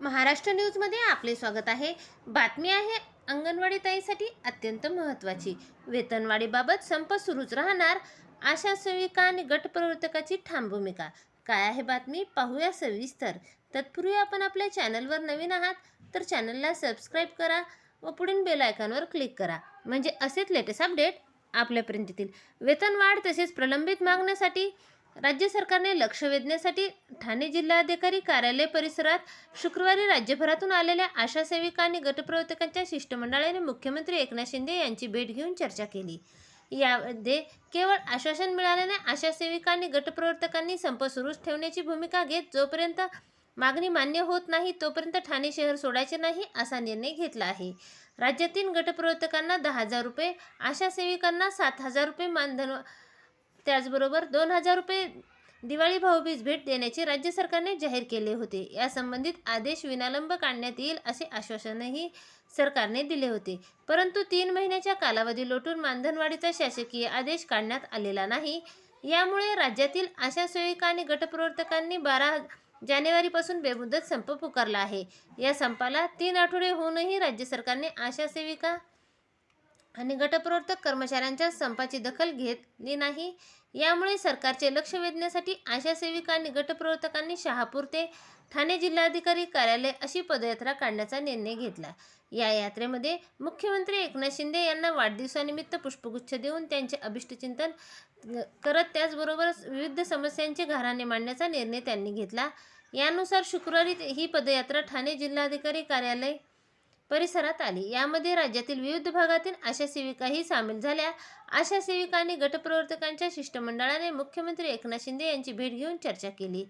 महाराष्ट्र न्यूजमध्ये आपले स्वागत आहे. बातमी आहे अंगणवाडी ताईसाठी अत्यंत महत्त्वाची. वेतनवाढीबाबत संप सुरूच राहणार आशा सेविका आणि गट प्रवर्तकाची ठाम भूमिका. काय आहे बातमी? पाहूया सविस्तर. तत्पूर्वी आपण आपल्या चॅनलवर नवीन आहात तर चॅनलला सबस्क्राईब करा व पुढील बेल आयकॉनवर क्लिक करा. म्हणजे असेच लेटेस्ट अपडेट आपल्यापर्यंत येतील. वेतनवाढ तसेच प्रलंबित मागण्यासाठी राज्य सरकारने लक्ष वेधण्यासाठी ठाणे जिल्हाधिकारी कार्यालय परिसरात शुक्रवारी राज्यभरातून आलेल्या आशा सेविका आणि गटप्रवर्तकांच्या शिष्टमंडळाने मुख्यमंत्री एकनाथ शिंदे यांची भेट घेऊन चर्चा केली. यामध्ये केवळ आश्वासन मिळाल्याने आशा सेविका आणि गटप्रवर्तकांनी संप सुरूच ठेवण्याची भूमिका घेत जोपर्यंत मागणी मान्य होत नाही तोपर्यंत ठाणे शहर सोडायचे नाही असा निर्णय घेतला आहे. राज्यातील गटप्रवर्तकांना दहा हजार रुपये आशा सेविकांना सात हजार रुपये मानधन त्याचबरोबर दोन हजार रुपये दिवाळी भाऊबीज भेट देण्याचे राज्य सरकारने जाहीर केले होते. या संबंधित आदेश विनालंब काढण्यात येईल असे आश्वासनही सरकारने दिले होते. परंतु तीन महिन्याच्या कालावधी लोटून मानधनवाढीचा शासकीय आदेश काढण्यात आलेला नाही. यामुळे राज्यातील आशा सेविका आणि गटप्रवर्तकांनी बारा जानेवारीपासून बेमुदत संप पुकारला आहे. या संपाला तीन आठवडे होऊनही राज्य सरकारने आशा सेविका आणि गटप्रवर्तक कर्मचाऱ्यांच्या संपाची दखल घेतली नाही. यामुळे सरकारचे लक्ष वेधण्यासाठी आशा सेविका आणि गटप्रवर्तकांनी शहापूर ते ठाणे जिल्हाधिकारी कार्यालय अशी पदयात्रा काढण्याचा निर्णय घेतला. या यात्रेमध्ये मुख्यमंत्री एकनाथ शिंदे यांना वाढदिवसानिमित्त पुष्पगुच्छ देऊन त्यांचे अभिष्टचिंतन करत त्याचबरोबर विविध समस्यांचे घराणे मांडण्याचा निर्णय त्यांनी घेतला. यानुसार शुक्रवारी ही पदयात्रा ठाणे जिल्हाधिकारी कार्यालय परिसरात आली. यामध्ये राज्यातील विविध भागातील आशा सेविकाही सामील झाल्या. आशा सेविका आणि गटप्रवर्तकांच्या शिष्टमंडळाने मुख्यमंत्री एकनाथ शिंदे यांची भेट घेऊन चर्चा केली.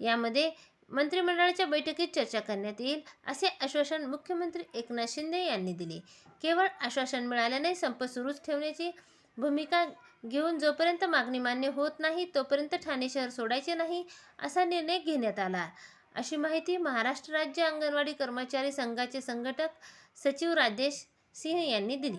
यामध्ये मंत्रिमंडळाच्या बैठकीत चर्चा करण्यात येईल असे आश्वासन मुख्यमंत्री एकनाथ शिंदे यांनी दिले. केवळ आश्वासन मिळाल्याने संप सुरूच ठेवण्याची भूमिका घेऊन जोपर्यंत मागणी मान्य होत नाही तोपर्यंत ठाणे शहर सोडायचे नाही असा निर्णय घेण्यात आला. अशी माहिती महाराष्ट्र राज्य अंगणवाडी कर्मचारी संघाचे संघटक सचिव राजेश सिंह यांनी दिली.